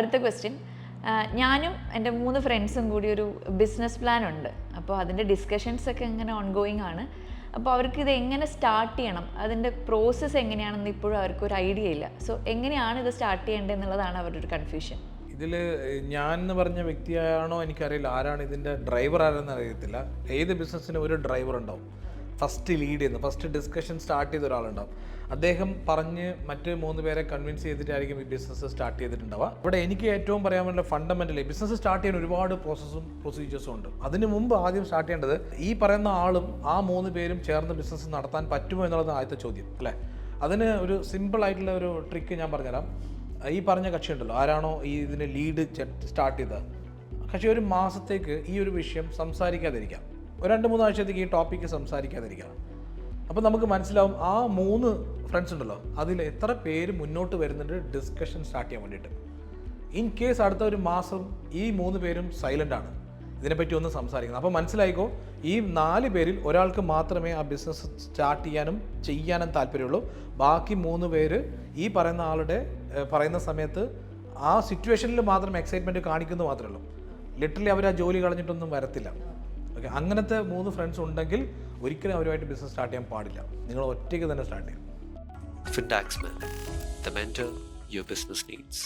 അടുത്ത ക്വസ്റ്റ്യൻ ഞാനും എന്റെ മൂന്ന് ഫ്രണ്ട്സും കൂടി ഒരു ബിസിനസ് പ്ലാൻ ഉണ്ട്. അപ്പോൾ അതിന്റെ ഡിസ്കഷൻസ് ഒക്കെ ഇങ്ങനെ ഓൺഗോയിങ് ആണ്. അപ്പോൾ അവർക്ക് ഇത് എങ്ങനെ സ്റ്റാർട്ട് ചെയ്യണം? അതിന്റെ പ്രോസസ്സ് എങ്ങനെയാണെന്ന് ഇപ്പോഴും അവർക്ക് ഒരു ഐഡിയ ഇല്ല. സോ എങ്ങനെയാണ് ഇത് സ്റ്റാർട്ട് ചെയ്യേണ്ടത് എന്നുള്ളതാണ് അവരുടെ ഒരു കൺഫ്യൂഷൻ ഇതിൽ ഞാൻ എന്ന് പറഞ്ഞ വ്യക്തിയാണോ എനിക്കറിയില്ല. ആരാണ് ഇതിന്റെ ഡ്രൈവർ ആരെന്ന് അറിയത്തില്ല. ഏത് ബിസിനസ്സിനും ഒരു ഡ്രൈവർ ഉണ്ടാവും. ഫസ്റ്റ് ലീഡ് ചെയ്യുന്ന. ഫസ്റ്റ് ഡിസ്കഷൻ സ്റ്റാർട്ട് ചെയ്ത ഒരാളുണ്ടാവും. അദ്ദേഹം പറഞ്ഞ് മറ്റ് മൂന്ന് പേരെ കൺവിൻസ് ചെയ്തിട്ടായിരിക്കും ഈ ബിസിനസ് സ്റ്റാർട്ട് ചെയ്തിട്ടുണ്ടാവുക. ഇവിടെ എനിക്ക് ഏറ്റവും പറയാൻ വേണ്ട ഫണ്ടമെന്റലി ബിസിനസ് സ്റ്റാർട്ട് ചെയ്യാൻ ഒരുപാട് പ്രോസസ്സും പ്രൊസീജിയേഴ്സും ഉണ്ട്. അതിന് മുമ്പ് ആദ്യം സ്റ്റാർട്ട് ചെയ്യേണ്ടത് ഈ പറയുന്ന ആളും ആ മൂന്ന് പേരും ചേർന്ന് ബിസിനസ് നടത്താൻ പറ്റുമോ എന്നുള്ളത് ആദ്യത്തെ ചോദ്യം അല്ലേ? അതിന് ഒരു സിമ്പിൾ ആയിട്ടുള്ള ഒരു ട്രിക്ക് ഞാൻ പറഞ്ഞുതരാം. ഈ പറഞ്ഞ കക്ഷി ഉണ്ടല്ലോ ആരാണോ ഈ ഇതിന് ലീഡ് സ്റ്റാർട്ട് ചെയ്തത്. കക്ഷി ഒരു മാസത്തേക്ക് ഈ ഒരു വിഷയം സംസാരിക്കാതിരിക്കാം. രണ്ട് മൂന്നാഴ്ചത്തേക്ക് ഈ ടോപ്പിക്ക് സംസാരിക്കാതിരിക്കണം. അപ്പോൾ നമുക്ക് മനസ്സിലാവും ആ മൂന്ന് ഫ്രണ്ട്സ് ഉണ്ടല്ലോ അതിൽ എത്ര പേര് മുന്നോട്ട് വരുന്നുണ്ട് ഡിസ്കഷൻ സ്റ്റാർട്ട് ചെയ്യാൻ വേണ്ടിയിട്ട്. ഇൻ കേസ് അടുത്ത ഒരു മാസം ഈ മൂന്ന് പേരും സൈലന്റ് ആണ് ഇതിനെപ്പറ്റി ഒന്ന് സംസാരിക്കുന്നത് അപ്പോൾ മനസ്സിലായിക്കോ ഈ നാല് പേരിൽ ഒരാൾക്ക് മാത്രമേ ആ ബിസിനസ് സ്റ്റാർട്ട് ചെയ്യാനും ചെയ്യാനും താല്പര്യമുള്ളൂ. ബാക്കി മൂന്ന് പേര് ഈ പറയുന്ന ആളുടെ പറയുന്ന സമയത്ത് ആ സിറ്റുവേഷനിൽ മാത്രം എക്സൈറ്റ്മെന്റ് കാണിക്കുന്നു മാത്രമേ ഉള്ളൂ. ലിറ്ററലി അവർ ആ ജോലി കളഞ്ഞിട്ടൊന്നും വരത്തില്ല. ഓക്കെ അങ്ങനത്തെ മൂന്ന് ഫ്രണ്ട്സ് ഉണ്ടെങ്കിൽ ഒരിക്കലും അവരുമായിട്ട് ബിസിനസ് സ്റ്റാർട്ട് ചെയ്യാൻ പാടില്ല നിങ്ങൾ ഒറ്റയ്ക്ക് തന്നെ സ്റ്റാർട്ട് ചെയ്യും Fintax man the mentor your business needs.